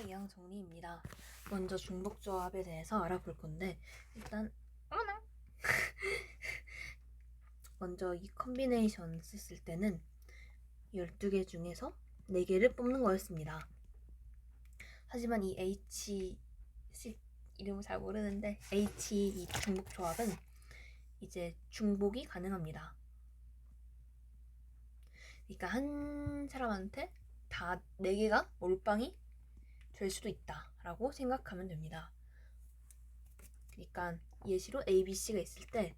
칸막 이항 정리입니다. 먼저 중복 조합에 대해서 알아볼 건데 일단 어머나 먼저 이 컨비네이션 썼을 때는 12개 중에서 4개를 뽑는 거였습니다. 하지만 이 H 식 이름을 잘 모르는데 H 이 중복 조합은 이제 중복이 가능합니다. 그러니까 한 사람한테 다 4개가 몰빵이 될 수도 있다라고 생각하면 됩니다. 그러니까 예시로 A, B, C가 있을 때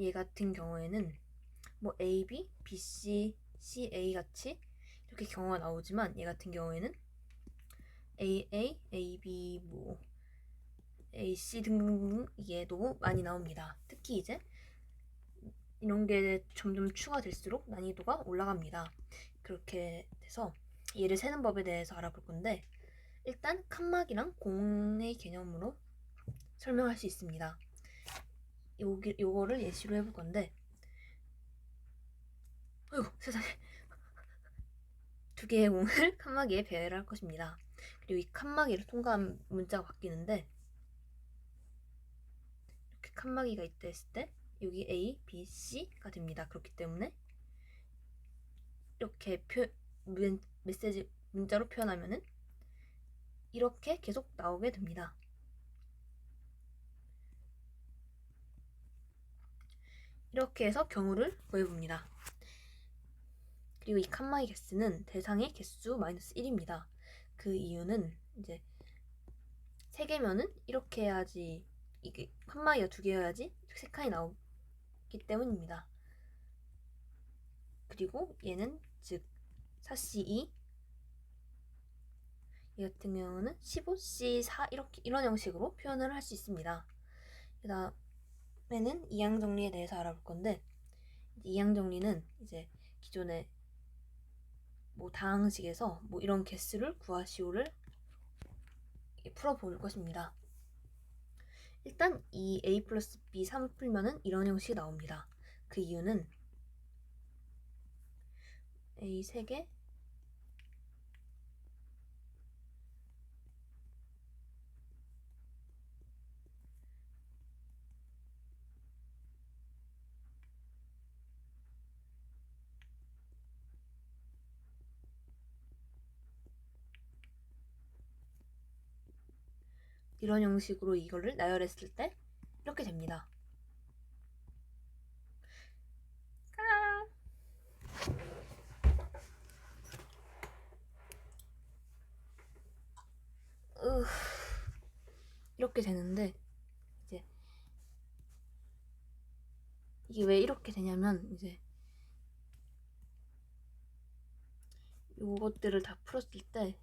얘 같은 경우에는 뭐 A, B, B, C, C, A 같이 이렇게 경우가 나오지만 얘 같은 경우에는 A, A, A, B, 뭐 A, C 등등등 이게 많이 나옵니다. 특히 이제 이런 게 점점 추가될수록 난이도가 올라갑니다. 그렇게 돼서 얘를 세는 법에 대해서 알아볼 건데 일단 칸막이랑 공의 개념으로 설명할 수 있습니다. 요기, 요거를 예시로 해볼 건데 어이구 세상에 두 개의 공을 칸막이에 배열을 할 것입니다. 그리고 이 칸막이를 통과한 문자가 바뀌는데 이렇게 칸막이가 있다 했을 때 여기 A, B, C가 됩니다. 그렇기 때문에 이렇게 표, 메시지 문자로 표현하면은 이렇게 계속 나오게 됩니다. 이렇게 해서 경우를 구해봅니다. 그리고 이 칸마이 개수는 대상의 개수 마이너스 1입니다. 그 이유는 이제 세 개면은 이렇게 해야지 이게 칸마이가 두 개여야지 세 칸이 나오기 때문입니다. 그리고 얘는 즉 4C2 이 같은 경우는 15C4 이렇게 이런 형식으로 표현을 할 수 있습니다. 그 다음에는 이항 정리에 대해서 알아볼 건데 이항 정리는 이제 기존의 뭐 다항식에서 뭐 이런 개수를 구하시오를 풀어볼 것입니다. 일단 이 a 플러스 b 3 풀면은 이런 형식이 나옵니다. 그 이유는 a 3개 이런 형식으로 이거를 나열했을 때 이렇게 됩니다. 으, 이렇게 되는데 이제 이게 왜 이렇게 되냐면 이제 요것들을 다 풀었을 때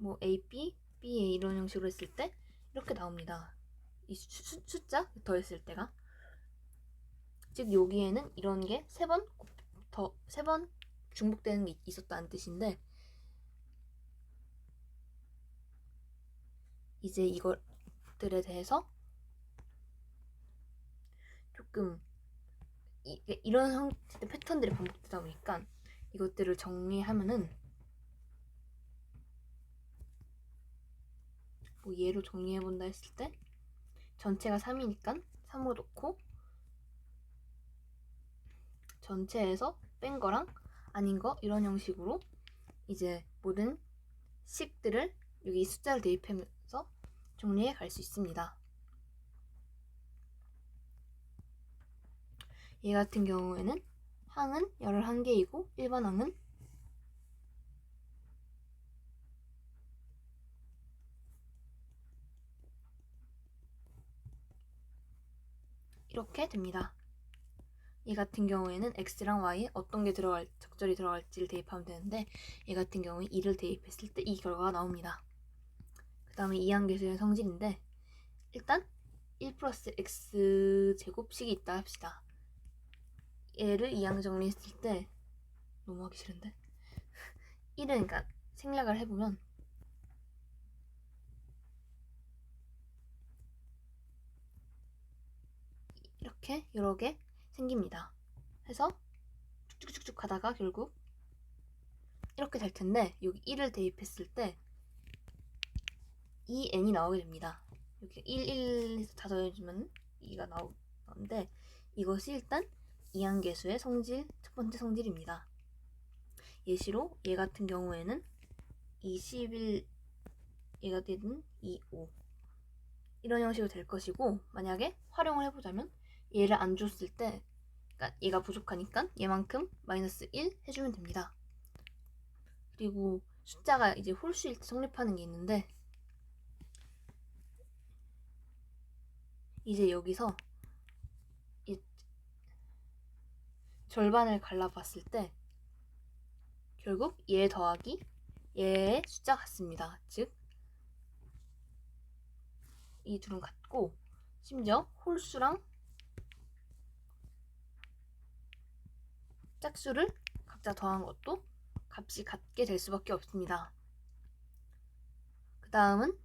뭐 A, B, B, A 이런 형식으로 했을 때 이렇게 나옵니다. 이 수, 수, 숫자 더했을 때가 즉 여기에는 이런 게 세 번 더 세 번 중복되는 게 있었다는 뜻인데 이제 이것들에 대해서 조금 이, 이런 형태의 패턴들이 반복되다 보니까 이것들을 정리하면은 뭐 얘로 정리해본다 했을 때 전체가 3이니까 3으로 놓고 전체에서 뺀 거랑 아닌 거 이런 형식으로 이제 모든 식들을 여기 숫자를 대입하면서 정리해 갈 수 있습니다. 얘 같은 경우에는 항은 11개이고 일반 항은 이렇게 됩니다. 얘 같은 경우에는 x랑 y에 어떤 게 들어갈 적절히 들어갈지를 대입하면 되는데 얘 같은 경우에 2를 대입했을 때 이 결과가 나옵니다. 그 다음에 이항계수의 성질인데 일단 1 플러스 x 제곱식이 있다 합시다. 얘를 이항 정리했을 때 너무 하기 싫은데 1은 그러니까 생략을 해보면 이렇게 여러 개 생깁니다. 해서 쭉쭉쭉쭉 가다가 결국 이렇게 될 텐데 여기 1을 대입했을 때 2n이 나오게 됩니다. 이렇게 1, 1에서 다 더해주면 2가 나오는데 이것이 일단 이항계수의 성질 첫 번째 성질입니다. 예시로 얘 같은 경우에는 21 얘가 되든 25 이런 형식으로 될 것이고 만약에 활용을 해보자면 얘를 안 줬을 때 그러니까 얘가 부족하니까 얘만큼 마이너스 1 해주면 됩니다. 그리고 숫자가 이제 홀수일 때 성립하는 게 있는데 이제 여기서 이 절반을 갈라봤을 때 결국 얘 더하기 얘의 숫자 같습니다. 즉, 이 둘은 같고, 심지어 홀수랑 짝수를 각자 더한 것도 값이 같게 될 수밖에 없습니다. 그 다음은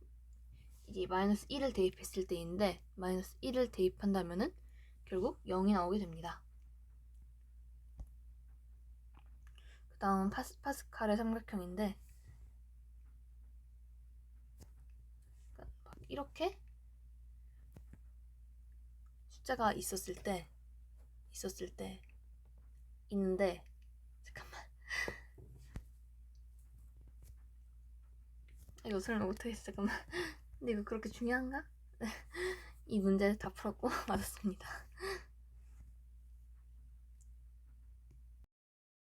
이제 마이너스 1을 대입했을 때인데, 마이너스 1을 대입한다면은 결국 0이 나오게 됩니다. 그 다음 파스, 파스칼의 삼각형인데, 이렇게 숫자가 있었을 때 있었을 때 있는데 잠깐만. 이거 설명 못하겠어. 잠깐만. 근데 이거 그렇게 중요한가? 이 문제 다 풀었고 맞았습니다